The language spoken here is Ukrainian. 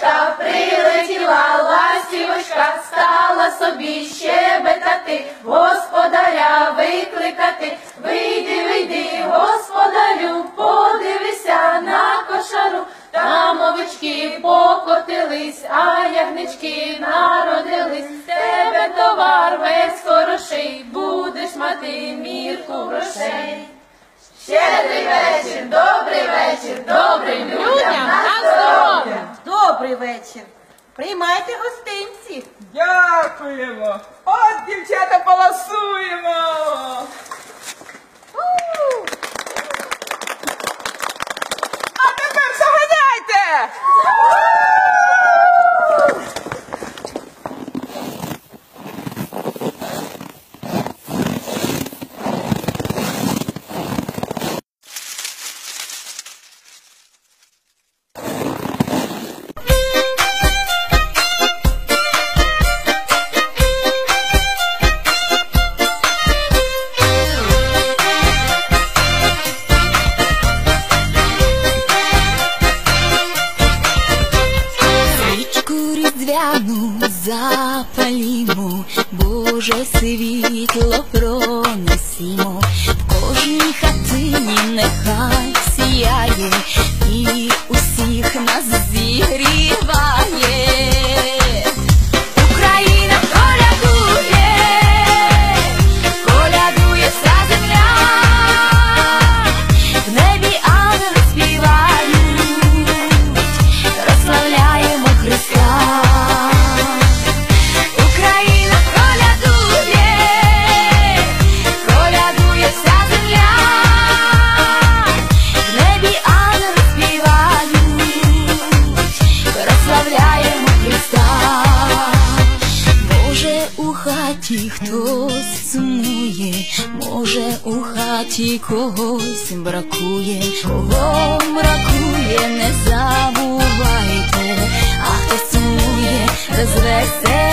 щедрівочка, прилетіла ластівочка, стала собі щебетати, господаря викликати. Вийди, вийди, господарю, подивися на кошару. Там овечки покотились, а ягнички народились. Тебе товар весь хороший, будеш мати мірку грошей. Щедрий вечір, добрий вечір, запалімо, Боже світло пронесімо, в кожній хатині нехай сіяє і усіх нас зігріває. Може, у хаті когось бракує, кого бракує, не забувайте, а хто сумує, розвесе.